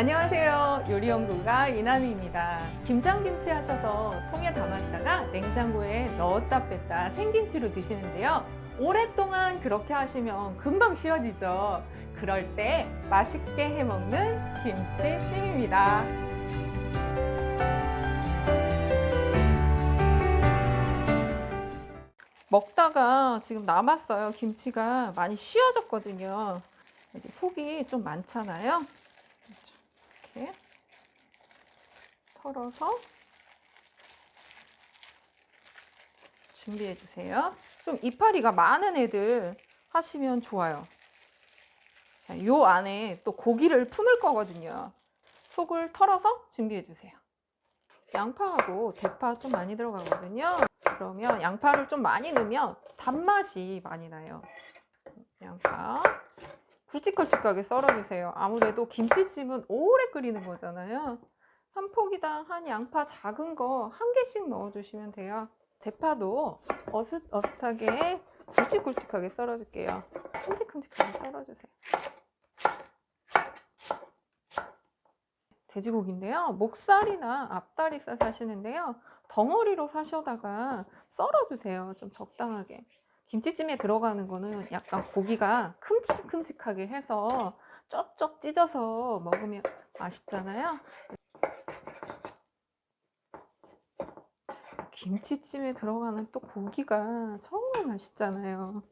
안녕하세요. 요리연구가 이남입니다. 김장김치 하셔서 통에 담았다가 냉장고에 넣었다 뺐다 생김치로 드시는데요. 오랫동안 그렇게 하시면 금방 쉬워지죠. 그럴 때 맛있게 해먹는 김치찜입니다. 먹다가 지금 남았어요. 김치가 많이 씌워졌거든요. 여기 속이 좀 많잖아요. 이렇게 털어서 준비해 주세요. 좀 이파리가 많은 애들 하시면 좋아요. 자, 요 안에 또 고기를 품을 거거든요. 속을 털어서 준비해 주세요. 양파하고 대파 좀 많이 들어가거든요. 그러면 양파를 좀 많이 넣으면 단맛이 많이 나요. 양파 굵직굵직하게 썰어주세요. 아무래도 김치찜은 오래 끓이는 거잖아요. 한 포기당 한 양파 작은 거 한 개씩 넣어주시면 돼요. 대파도 어슷, 어슷하게 굵직굵직하게 썰어줄게요. 큼직큼직하게 썰어주세요. 돼지고기인데요. 목살이나 앞다리살 사시는데요. 덩어리로 사셔다가 썰어주세요. 좀 적당하게. 김치찜에 들어가는 거는 약간 고기가 큼직큼직하게 해서 쩍쩍 찢어서 먹으면 맛있잖아요. 김치찜에 들어가는 또 고기가 정말 맛있잖아요.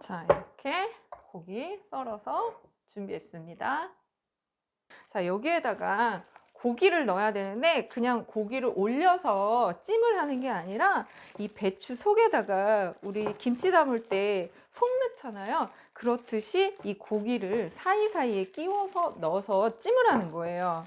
자, 이렇게 고기 썰어서 준비했습니다. 자, 여기에다가 고기를 넣어야 되는데 그냥 고기를 올려서 찜을 하는 게 아니라 이 배추 속에다가 우리 김치 담을 때 속 넣잖아요. 그렇듯이 이 고기를 사이사이에 끼워서 넣어서 찜을 하는 거예요.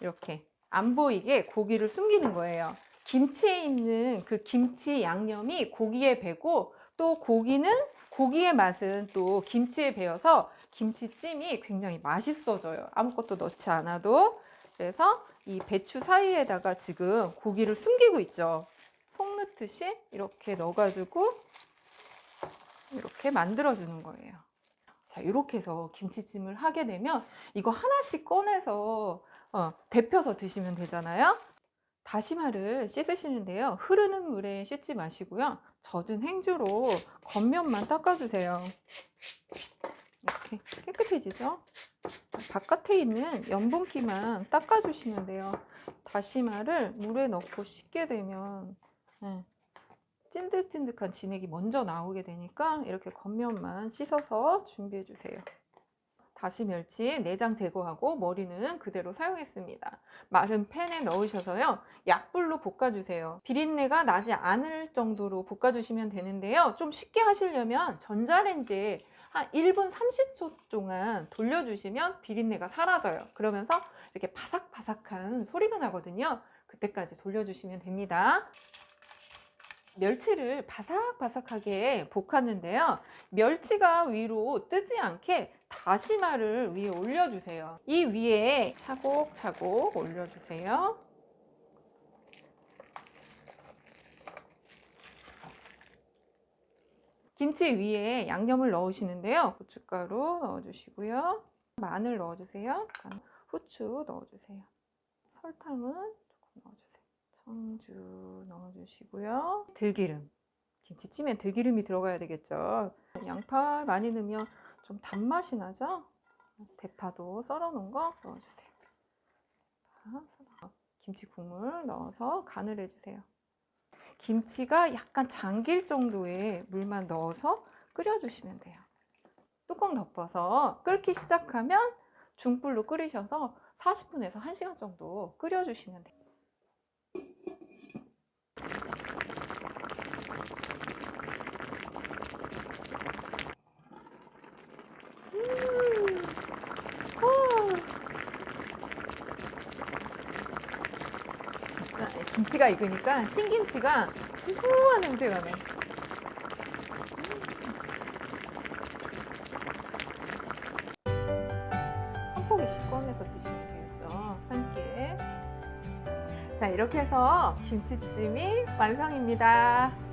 이렇게 안 보이게 고기를 숨기는 거예요. 김치에 있는 그 김치 양념이 고기에 배고 또 고기는 고기의 맛은 또 김치에 배어서 김치찜이 굉장히 맛있어져요. 아무것도 넣지 않아도. 그래서 이 배추 사이에다가 지금 고기를 숨기고 있죠. 속 넣듯이 이렇게 넣어가지고 이렇게 만들어주는 거예요. 자, 이렇게 해서 김치찜을 하게 되면 이거 하나씩 꺼내서 어, 데펴서 드시면 되잖아요. 다시마를 씻으시는데요. 흐르는 물에 씻지 마시고요. 젖은 행주로 겉면만 닦아주세요. 이렇게 깨끗해지죠? 바깥에 있는 염분기만 닦아주시면 돼요. 다시마를 물에 넣고 씻게 되면 네, 찐득찐득한 진액이 먼저 나오게 되니까 이렇게 겉면만 씻어서 준비해 주세요. 다시 멸치 내장 제거하고 머리는 그대로 사용했습니다. 마른 팬에 넣으셔서요. 약불로 볶아주세요. 비린내가 나지 않을 정도로 볶아주시면 되는데요. 좀 쉽게 하시려면 전자레인지에 한 1분 30초 동안 돌려주시면 비린내가 사라져요. 그러면서 이렇게 바삭바삭한 소리가 나거든요. 그때까지 돌려주시면 됩니다. 멸치를 바삭바삭하게 볶았는데요. 멸치가 위로 뜨지 않게 다시마를 위에 올려주세요. 이 위에 차곡차곡 올려주세요. 김치 위에 양념을 넣으시는데요. 고춧가루 넣어주시고요. 마늘 넣어주세요. 후추 넣어주세요. 설탕은 조금 넣어주세요. 청주 넣어주시고요. 들기름. 김치찜에 들기름이 들어가야 되겠죠. 양파 많이 넣으면 좀 단맛이 나죠? 대파도 썰어 놓은 거 넣어주세요. 김치 국물 넣어서 간을 해주세요. 김치가 약간 잠길 정도의 물만 넣어서 끓여주시면 돼요. 뚜껑 덮어서 끓기 시작하면 중불로 끓이셔서 40분에서 1시간 정도 끓여주시면 돼요. 김치가 익으니까 신김치가 구수한 냄새가 나. 한 포기씩 꺼내서 드시면 되겠죠. 한 끼에. 자, 이렇게 해서 김치찜이 완성입니다.